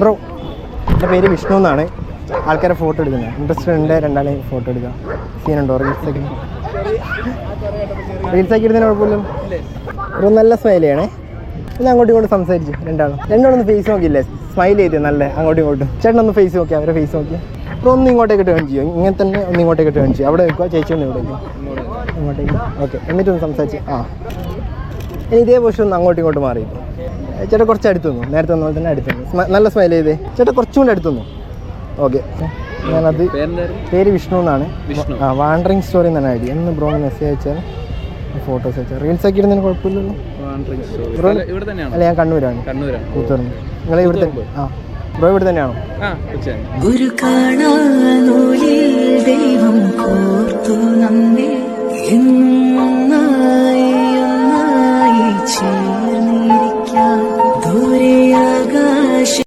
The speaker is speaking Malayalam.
ബ്രോ എന്റെ പേര് വിഷ്ണു എന്നാണ്. ആൾക്കാരെ ഫോട്ടോ എടുക്കുന്നത്. ഇൻട്രസ്റ്റ് ഉണ്ട് രണ്ടാളെ ഫോട്ടോ എടുക്കാം സീനുണ്ടോ റീൽസ് ഒക്കെ റീൽസ് ആക്കി ഇടുന്നതിന് കുഴപ്പമില്ലല്ലോ. ഒരു നല്ല സ്മൈൽ ചെയ്യണേ ഒന്ന് അങ്ങോട്ടും ഇങ്ങോട്ടും സംസാരിച്ചു രണ്ടാളും. രണ്ടാളൊന്ന് ഫേസ് നോക്കിയില്ലേ? സ്മൈൽ ചെയ്ത് നല്ല അങ്ങോട്ടും ഇങ്ങോട്ടും. ചേട്ടൻ ഒന്ന് ഫേസ് നോക്കി അവരെ ഫേസ് നോക്കി അപ്പോൾ ഒന്ന് ഇങ്ങോട്ടേക്ക് ടേൺ ചെയ്യും? ഇങ്ങനെ തന്നെ ഒന്ന് ഇങ്ങോട്ടേക്ക് ടേൺ ചെയ്യും? അവിടെ നിൽക്കുക ചേച്ചി ഒന്ന് ഇവിടെ ഇങ്ങോട്ടേക്ക്. ഓക്കെ എന്നിട്ടൊന്ന് സംസാരിച്ച് ആ. ഇനി ഇതേ പോഷൻ ഒന്ന് അങ്ങോട്ടും ഇങ്ങോട്ടും മാറി ചേട്ടാ കുറച്ച് അടുത്ത് നിന്നു. നേരത്തെ വന്ന പോലെ തന്നെ അടുത്ത് നിന്നു. നല്ല സ്മൈൽ ചെയ്തേ. ചേട്ടാ കുറച്ചും കൂടി അടുത്ത് നിന്നു. ഓക്കെ. ഞാനത് പേര് വിഷ്ണു എന്നാണ്. വിഷ്ണു. ആ വാണ്ടറിങ് സ്റ്റോറി എന്നാണ് ഐ ഡി എന്ന് ബ്രോ മെസ്സേജ് അയച്ചാൽ ഫോട്ടോസ് അയച്ചാൽ. റീൽസ് ആക്കി ഇടുന്നതിന് കുഴപ്പമില്ലല്ലോ. ഇവിടെ തന്നെയാണോ? അല്ല ഞാൻ കണ്ണൂരാണ്. കണ്ണൂരാണ്. കൂത്തുറന്ന് നിങ്ങൾ ഇവിടെ തന്നെ ആ ബ്രോ ഇവിടെ തന്നെയാണോ? ദൈവം കോർത്തു നമ്മെ